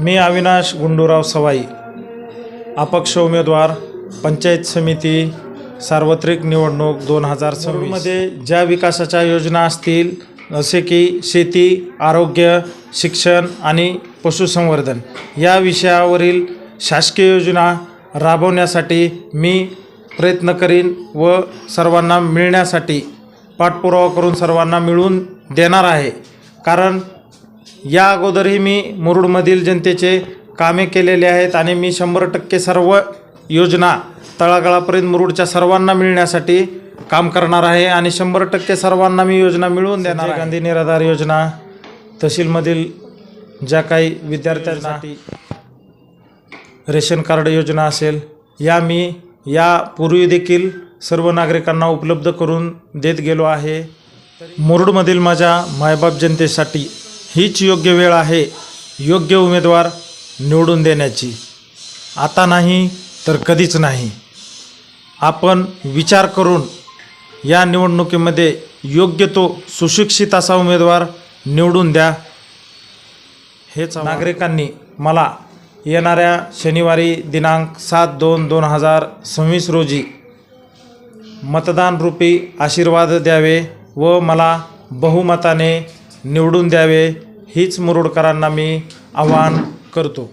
मी अविनाश गुंडूराव सवाई अपक्ष उमेदवार पंचायत समिती सार्वत्रिक निवडणूक दोन हजार सव्वीसमध्ये ज्या विकासाच्या योजना असतील जसे की शेती आरोग्य शिक्षण आणि पशुसंवर्धन या विषयावरील शासकीय योजना राबवण्यासाठी मी प्रयत्न करीन व सर्वांना मिळण्यासाठी पाठपुरावा करून सर्वांना मिळून देणार आहे. कारण या अगोदरही मी मुरुडमधील जनतेचे कामे केलेले आहेत आणि मी शंभर टक्के सर्व योजना तळागाळापर्यंत मुरुडच्या सर्वांना मिळण्यासाठी काम करणार आहे आणि शंभर टक्के सर्वांना मी योजना मिळवून देणार गांधी निराधार योजना तहसीलमधील ज्या काही विद्यार्थ्यांसाठी रेशन कार्ड योजना असेल या मी यापूर्वी देखील सर्व नागरिकांना उपलब्ध करून देत गेलो आहे. मुरुडमधील माझ्या मायबाप जनतेसाठी हीच योग्य वेळ आहे योग्य उमेदवार निवडून देण्याची. आता नाही तर कधीच नाही. आपण विचार करून या निवडणुकीमध्ये योग्य तो सुशिक्षित असा उमेदवार निवडून द्या. हेच नागरिकांनी मला येणाऱ्या शनिवारी दिनांक सात दोन दोन हजार सव्वीस रोजी मतदान रूपी आशीर्वाद द्यावे व मला बहुमताने निवडून द्यावे हीच मुरुडकरांना मी आवाहन करतो.